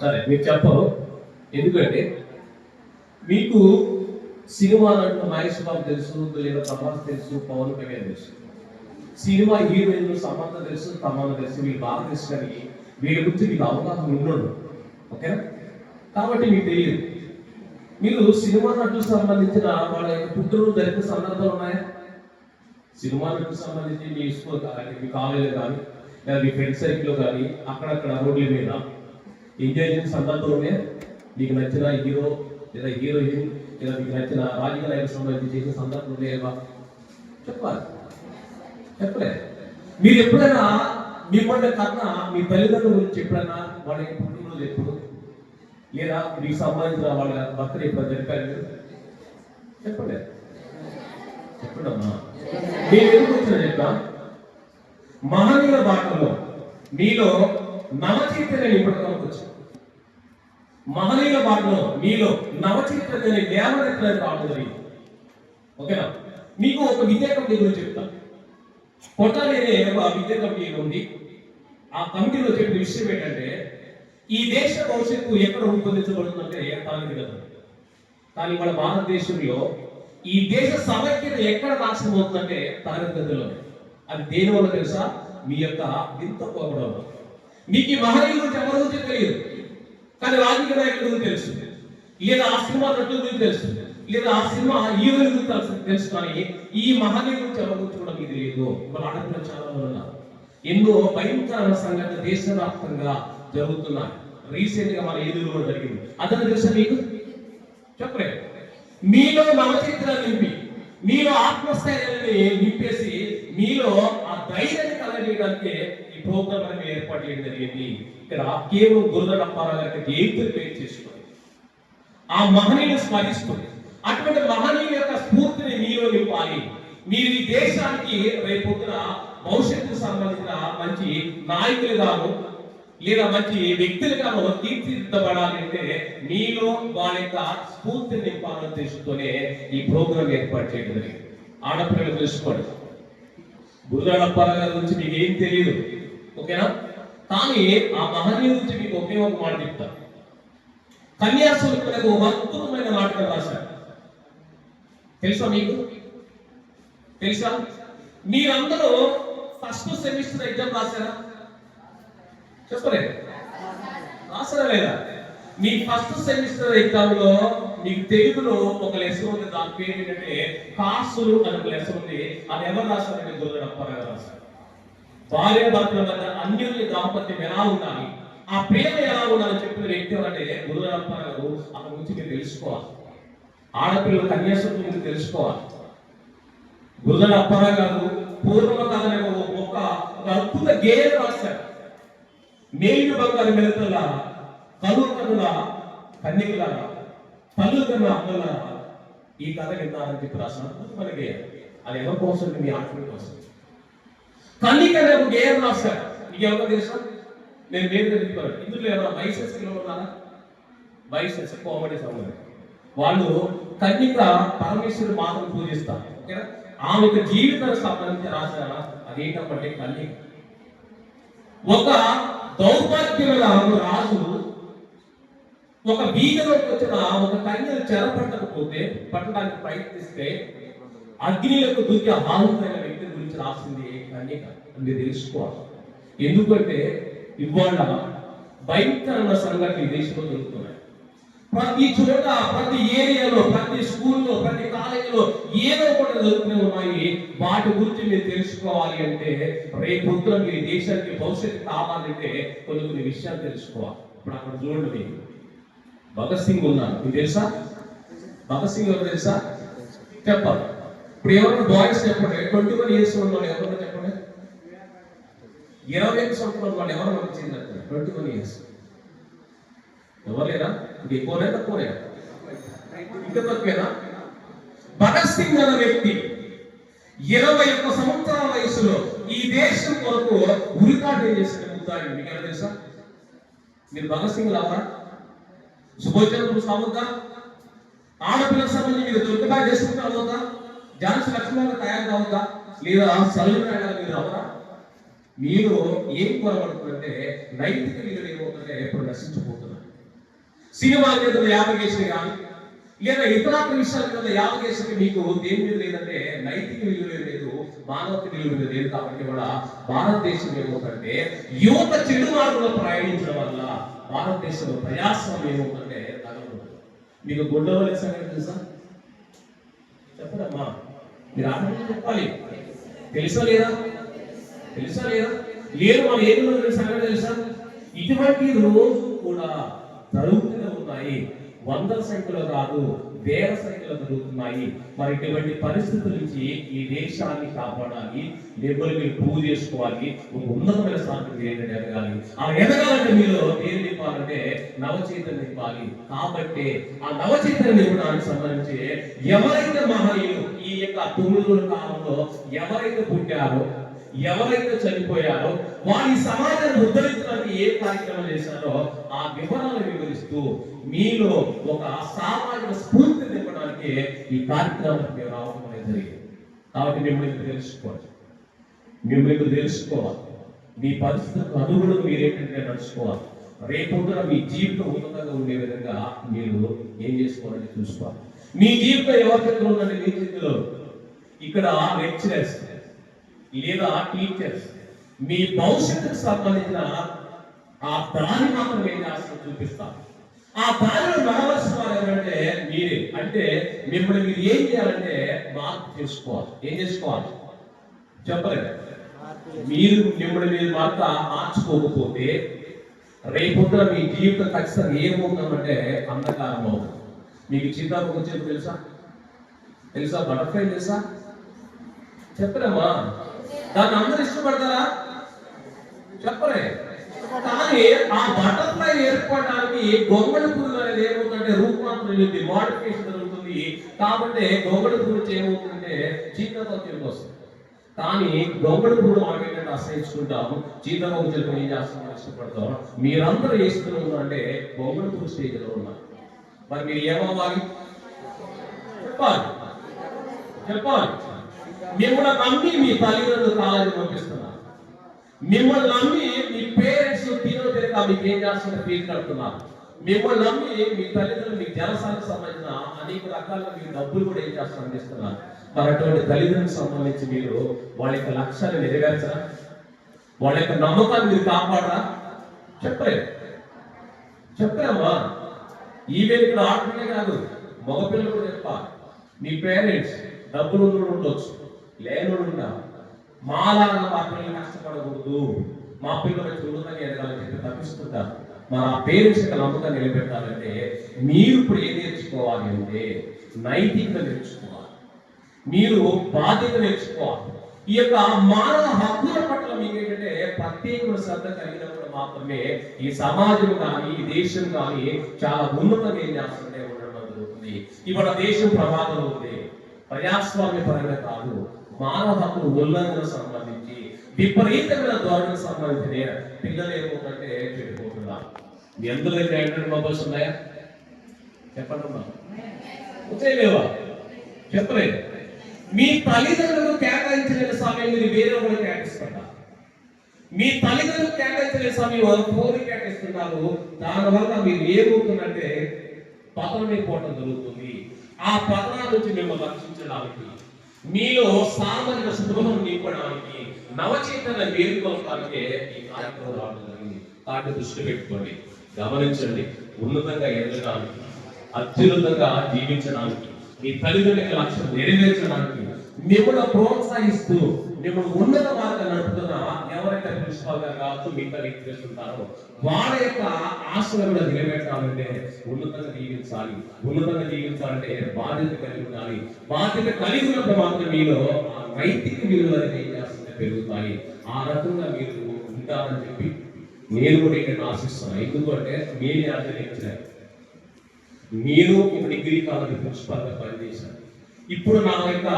సరే మీరు చెప్పరు. ఎందుకంటే మీకు సినిమా నటుడు మహేష్ బాబు తెలుసు లేదా ప్రభాస్ తెలుసు పవన్ కళ్యాణ్ తెలుసు. సినిమా హీరోయిన్లు సమంత తెలుసు తమన్న తెలుసు వీళ్ళు బాగా తెలుసు కానీ వీళ్ళ గురించి మీకు అవగాహన ఉండదు. ఓకేనా? కాబట్టి మీకు తెలియదు. మీరు సినిమా నటులకు సంబంధించిన వాళ్ళ యొక్క పుట్టినరోజు జరిపిన సందర్భాలు ఉన్నాయా? సినిమా నటులకు సంబంధించి మీ స్కూల్ కానీ మీ కాలేజీలో కానీ లేదా మీ ఫ్రెండ్ సర్కిల్లో కానీ అక్కడక్కడ రోడ్ల మీద ఎంజాయ్ చేసిన సందర్భాలు మీకు నచ్చిన హీరో లేదా హీరోయిన్ లేదా మీకు నచ్చిన రాజకీయ నాయకులకు సంబంధించి చేసిన సందర్భాలు ఉన్నాయా చెప్పాలి. చెప్పలే. మీరు ఎప్పుడైనా మిమ్మల్ని కన్నా మీ తల్లిదండ్రుల గురించి ఎప్పుడైనా వాళ్ళకి పుట్టినరోజు ఎప్పుడు లేదా మీకు సంబంధించిన వాళ్ళ బర్త్డే ఎప్పుడు జరిపారు మీరు? చెప్పండి చెప్పండమ్మా నేను ఎందుకు వచ్చిన చెప్తా మహనీయుల బాటలో మీలో నవచైతన్యం నింపడం మహనీయుల బాటలో మీలో నవచరిత్ర లేవనెత్తడానికి రావడం జరిగింది ఓకేనా? మీకు ఒక విద్యా కమిటీ గురించి చెప్తా. కొట్టాలి ఒక విద్యా కమిటీ ఉంది. ఆ కమిటీలో చెప్పిన విషయం ఏంటంటే ఈ దేశ భవిష్యత్తు ఎక్కడ రూపొందించబడుతుందంటే తనకి కదా కానీ మన భారతదేశంలో ఈ దేశ సమైక్యత ఎక్కడ నాశనం అవుతుందంటే తరగతి గదిలో అది దేని వల్ల తెలుసా? మీ యొక్క వింత పోవడం మీకు ఈ మహనీయుల గురించి ఎవరి గురించి తెలియదు? కానీ రాజకీయ నాయకుల గురించి తెలుసు. లేదా ఆ సినిమా నటుల గురించి తెలుసు. లేదా ఆ సినిమా హీరోల గురించి తెలుసు. తెలుసు కానీ ఈ మహనీయుల గురించి ఎవరి గురించి కూడా మీకు తెలియదు. మన ఆడపిల్ల చాలా ఉన్నారు ఎన్నో భయంకరమైన సంఘటన దేశవ్యాప్తంగా జరుగుతున్నాయి రీసెంట్గా మన ఏలూరు కూడా జరిగింది. అతను తెలుసా మీకు? చెప్పలేదు మీలో నవచైత్రాన్ని నింపి మీలో ఆత్మస్థైర్యాన్ని నింపేసి మీలో ఆ ధైర్యాన్ని కలగజేయడానికి ప్రోగ్రామ్ అనేది ఏర్పాటు చేయడం జరిగింది. ఇక్కడ కేవలం గురుదల అప్పారావు గారికి జయంతులు పేరు చేసుకొని ఆ మహనీయులు స్మరిస్తుంది అటువంటి మహనీయుల యొక్క స్ఫూర్తిని మీలో నింపాలి. మీరు ఈ దేశానికి రేపొద్దున భవిష్యత్తుకు సంబంధించిన మంచి నాయకులుగాను లేదా మంచి వ్యక్తులుగాను తీర్చిదిద్దబడాలి అంటే మీలో వాళ్ళ యొక్క స్ఫూర్తిని నింపాలని ఉద్దేశంతోనే ఈ ప్రోగ్రాం ఏర్పాటు చేయడం జరిగింది. ఆడపిల్లలు తెలుసుకోండి. గురుదాడప్పాల గారి గురించి మీకు ఏం తెలియదు ఓకేనా? కానీ ఆ మహనీయుడి గురించి మీకు ఒకే ఒక మాట చెప్తా. కన్యాశుల్కలకు ఒక అద్భుతమైన నాటకం రాశారు. తెలుసా మీకు? తెలుసా? మీరందరూ ఫస్ట్ సెమిస్టర్ ఎగ్జామ్ రాశారా? చెప్పలేదు? రాసారా లేదా? మీ ఫస్ట్ సెమిస్టర్ ఎగ్జామ్లో మీకు తెలుగులో ఒక లెసన్ ఉంది. దాని పేరు ఏంటంటే కాసులు అని ఒక లెసన్ ఉంది. అది ఎవరు రాశారంటే గురుగారు అప్పారావు రాశారు. భార్య భర్తల మధ్య అన్యోన్య దాంపత్యం ఎలా ఉండాలి ఆ ప్రేమ ఎలా ఉండాలని చెప్పిన వ్యక్తి ఎవరంటే గురుగారు గారు అక్కడ గురించి మీరు తెలుసుకోవాలి. ఆడపిల్లల కన్యాశుద్ధి గురించి తెలుసుకోవాలి. గురుగారు అప్పారావు గారు పూర్వ ఒక అద్భుత గేయం రాశారు. మేలు బంగారు మెలతల కలు కనుల కన్యకులారా పళ్ళు కన్న అమ్మలారా ఈ కథ విన్నారని చెప్పి రాసిన అద్భుతమైన గేయం. అది ఎవరి కోసం మీ ఆటల కోసం కన్నిక అనే ఒక గేయం రాశారు మీకు ఎవరో తెలుసా? నేను వేరు చెప్తాను ఇందులో ఏమైనా వైసెస్ ఉన్నారా? వైసెస్ కోమడి సంబంధం వాళ్ళు కన్నిక పరమేశ్వరుడు మాత్రం పూజిస్తారు. ఓకేనా? ఆమె యొక్క జీవితానికి సంబంధించి రాసిన అదేంటంటే కన్నిక. ఒక దౌర్భాగ్యమైన రాజు ఒక వీధిలోకి వచ్చిన ఒక కన్యను చెరపట్టకపోతే పట్టడానికి ప్రయత్నిస్తే అగ్నిలకు దూకి ఆహుతైన వ్యక్తి గురించి రాసింది కన్యక అని తెలుసుకోవాలి. ఎందుకంటే ఇవాళ భయంకరమైన సంఘటన ఈ దేశంలో జరుగుతున్నాయి. ప్రతి చోట ప్రతి ఏరియాలో ప్రతి స్కూల్లో ప్రతి కాలేజీలో ఏదో ఒకటి జరుగుతూనే ఉన్నాయి. వాటి గురించి మీరు తెలుసుకోవాలి అంటే రేపు పొద్దున మీ దేశానికి భవిష్యత్తు కావాలంటే కొన్ని కొన్ని విషయాలు తెలుసుకోవాలి. ఇప్పుడు అక్కడ చూడండి మీరు. భగత్ సింగ్ ఉన్నారు. మీకు తెలుసా? భగత్ సింగ్ ఎవరు తెలుసా? చెప్పాలి. ఇప్పుడు ఎవరైనా బాయ్స్ చెప్పండి? ట్వంటీ వన్ ఇయర్స్ ఉన్న వాళ్ళు ఎవరైనా చెప్పండి? ఇరవై ఐదు సంవత్సరాల వాళ్ళు ఎవరు మనకు చెందారు ట్వంటీ వన్ ఇయర్స్ ఎవరు లేరా? ఇది ఎక్కువనే తక్కువనే ఇంకా తక్కువేనా భగత్ సింగ్ అనే వ్యక్తి. ఇరవై ఒక్క సంవత్సరాల వయసులో ఈ దేశం కొరకు ఉరికాటం చేసిన ముద్దాయి మీకు తెలుసా? మీరు భగత్ సింగ్ లావా సుభాష్ చంద్రబోస్ ఆడపిల్ల సంబంధించి మీరు దుర్గబా చేసుకుంటే అవద్దా ధ్యాన లక్ష్మణ్ తయారు కావద్దా లేదా సల్లునాయన మీరు అవరా మీరు ఏం కోరబడుతుందంటే నైతిక విలువ ఏమవుతుందంటే ఎప్పుడు నశించిపోతున్నారు. సినిమా మీద ఉన్న యావగేషన్ కానీ లేదా ఇతరాత్ర విషయాల మీద ఉన్న యావగేషన్ మీకు దేని మీద లేదంటే నైతిక విలువ లేదు మానవత విలువ మీద లేదు కాబట్టి కూడా భారతదేశం ఏమవుతుందంటే యువత చెడు మార్గంలో ప్రయాణించడం వల్ల భారతదేశంలో ప్రయాసం ఏమవుతుందంటే తగలదు మీకు గుడ్డవలసిన సంగతి తెలుసా? చెప్పడమ్మా. మీరు ఆటలు చెప్పాలి తెలుసా లేదా? తెలుసా లేదా? లేదు మనం ఏది తెలుసా? తెలుసా? ఇటువంటి రోజు కూడా జరుగుతూనే ఉన్నాయి. వందల సంఖ్యలో రాదు వేల సంఖ్యలో జరుగుతున్నాయి మరి ఇటువంటి పరిస్థితుల నుంచి ఈ దేశాన్ని కాపాడాలి మిమ్మల్ని మీరు పూజ చేసుకోవాలి. ఒక ఉన్నతమైన స్థానం ఏంటంటే ఎదగాలి. ఆ ఎదగాలంటే మీరు ఏం నింపాలంటే నవచైతన్యం నింపాలి. కాబట్టి ఆ నవచైతన్యం నింపడానికి సంబంధించి ఎవరైతే మహనీయులు యొక్క తొమ్మిది కాలంలో ఎవరైతే పుట్టారో ఎవరైతే చనిపోయారో వారి సమాజాన్ని ఉద్ధరించడానికి ఏ కార్యక్రమం చేశారో ఆ వివరాలను వివరిస్తూ మీలో ఒక సామాజిక స్ఫూర్తి నింపడానికి ఈ కార్యక్రమానికి మేము రావడం అనేది జరిగింది. కాబట్టి మిమ్మల్ని తెలుసుకోవాలి. మిమ్మల్ని తెలుసుకోవాలి. మీ పరిస్థితులకు అనుగుణంగా మీరేంటంటే నడుచుకోవాలి. రేపు మీ జీవితం ఉన్నతంగా ఉండే విధంగా మీరు ఏం చేసుకోవాలని చూసుకోవాలి. మీ జీవితం ఎవరి దగ్గర ఉందండి మీ చేతిలో? ఇక్కడ లెక్చరర్స్ లేదా టీచర్స్ మీ భవిష్యత్తుకు సంబంధించిన ఆ దారి మాత్రం ఏం చూపిస్తాం ఆ దారిలో నడవలసిన వారు ఎవరంటే మీరే. అంటే మిమ్మల్ని మీరు ఏం చేయాలంటే మార్పు చేసుకోవాలి. ఏం చేసుకోవాలి? చెప్పలేదు? మీరు మిమ్మల్ని మీరు మార్త మార్చుకోకపోతే రేపొద్దున మీ జీవితం ఖచ్చితంగా ఏమవుతామంటే అంధకారం అవుతుంది. మీకు చిత్తాపం చేతి తెలుసా? తెలుసా? బటర్ఫ్లై తెలుసా? చెప్పరమ్మా దాన్ని అందరూ ఇష్టపడతారా? చెప్పరే. కానీ ఆ బటర్ఫ్లై ఏర్పడడానికి గొంగళి పురుగు అనేది ఏమవుతుందంటే రూపాంతరం చెంది మోడిఫికేషన్ జరుగుతుంది. కాబట్టి గొంగళి పురుగు ఏమవుతుందంటే చీకతో చిలుక వస్తుంది కానీ గొంగళి పురుగు మనం ఏంటంటే అసహించుకుంటాం చీతకొక చిలుక ఏం చేస్తామో ఇష్టపడతాం. మీరందరూ వేస్తున్నారు అంటే గొంగళి పురుగు స్టేజ్లో ఉన్నారు. మరి మీరు ఏమవ్వాలి? చెప్పాలి. చెప్పాలి. మిమ్మల్ని నమ్మి మీ తల్లిదండ్రులు కాలేజీ పంపిస్తున్నారు. మిమ్మల్ని నమ్మి మీ పేరెంట్స్ తినో తిరగ మీకు ఏం చేస్తున్నారు? ఫీజు కడుతున్నారు. మిమ్మల్ని నమ్మి మీ తల్లిదండ్రులు మీ జనసానికి సంబంధించిన అనేక రకాల మీ డబ్బులు కూడా ఏం చేస్తారు అందిస్తున్నారు. మరి అటువంటి తల్లిదండ్రులకు సంబంధించి మీరు వాళ్ళ యొక్క లక్ష్యాన్ని నెరవేర్చరా? వాళ్ళ యొక్క నమ్మకాన్ని మీరు కాపాడరా? చెప్పలేదు చెప్పామా ఈవెన్ ఇక్కడ ఆడపిల్లే కాదు మగపిల్లలు కూడా చెప్పాలి. మీ పేరెంట్స్ డబ్బులు ఉండొచ్చు లేని ఉండా మాలాగా మా పిల్లలు కష్టపడకూడదు. మా పిల్లలు చూడదని ఎదగాలని చెప్పి తప్పిస్తుంటారు మన ఆ పేరెంట్స్ యొక్క నమ్మకాన్ని నిలబెట్టాలంటే మీరు ఇప్పుడు ఏం నేర్చుకోవాలి అంటే నైతికత నేర్చుకోవాలి. మీరు బాధ్యత నేర్చుకోవాలి. ఈ యొక్క మానవ హక్కుల పట్ల మీకు ఏంటంటే ప్రత్యేకమైన శ్రద్ధ కలిగినప్పుడు మాత్రమే ఈ సమాజం కానీ ఈ దేశం కానీ చాలా ఉన్నతమైన చేస్తుంటే ఉండడం జరుగుతుంది. ఇవాళ దేశం ప్రమాదంలో ఉంది. ప్రజాస్వామ్య పరంగా కాదు మానవ హక్కులు ఉల్లంఘన సంబంధించి విపరీతమైన ధోరణికి సంబంధించిన పిల్లలు ఏమవుతుంటే చెడిపోతున్నారు. మీ అందరి దగ్గర ఆండ్రాయిడ్ మొబైల్స్ ఉన్నాయా? చెప్పండి అమ్మా. చెప్పలేదు. మీ తల్లిదండ్రులకు కేటాయించలేని సమయం మీరు వేరే వాళ్ళు కేటాయిస్తున్నారు. మీ తల్లిదండ్రులకు కేటాయించలేని సమయం వాళ్ళు ఫోన్ కేటాయిస్తున్నారు. దానివల్ల మీరు ఏమవుతుందంటే పతనమైపోవడం జరుగుతుంది. ఆ పతనాల నుంచి మిమ్మల్ని రక్షించడానికి మీలో సామాజిక స్పృహను నింపడానికి నవచేతన మేలుకొలపానికే ఈ కార్యక్రమం రావడం జరిగింది. కాబట్టి దృష్టి పెట్టుకోండి. గమనించండి. ఉన్నతంగా ఎదగడానికి అత్యున్నతంగా జీవించడానికి మీ తల్లిదండ్రుల లక్ష్యం నెరవేర్చడానికి మిమ్మల్ని ప్రోత్సహిస్తూ మిమ్మల్ని ఉన్నత మార్గం నడుపుతున్న ఎవరైతే ప్రిన్సిపాల్ గారు కావచ్చు మిగతా వ్యక్తులు ఉంటారో వాళ్ళ యొక్క ఆశలు కూడా నిలబెట్టాలంటే ఉన్నతంగా జీవించాలి. ఉన్నతంగా జీవించాలంటే బాధ్యత కలిగి ఉండాలి. బాధ్యత కలిగి ఉన్నప్పుడు మాత్రం మీలో ఆ నైతిక విలువలు ఏం చేస్తుంటే పెరుగుతాయి. ఆ రకంగా మీరు ఉంటారని చెప్పి నేను కూడా ఇక్కడ ఆశిస్తున్నాను. ఎందుకంటే మీరే ఆచరించారు నేను ఒక డిగ్రీ కాలేజ్ ప్రిన్సిపాల్గా పనిచేశాను. ఇప్పుడు నా యొక్క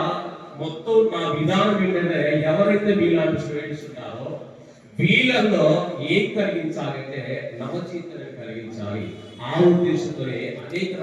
మొత్తం మా విధానం ఏంటంటే ఎవరైతే మీలాంటి స్టూడెంట్స్ ఉన్నారో వీళ్ళల్లో ఏం కలిగించాలంటే నవచైతన్యం కలిగించాలి. ఆ ఉద్దేశంతోనే అనేక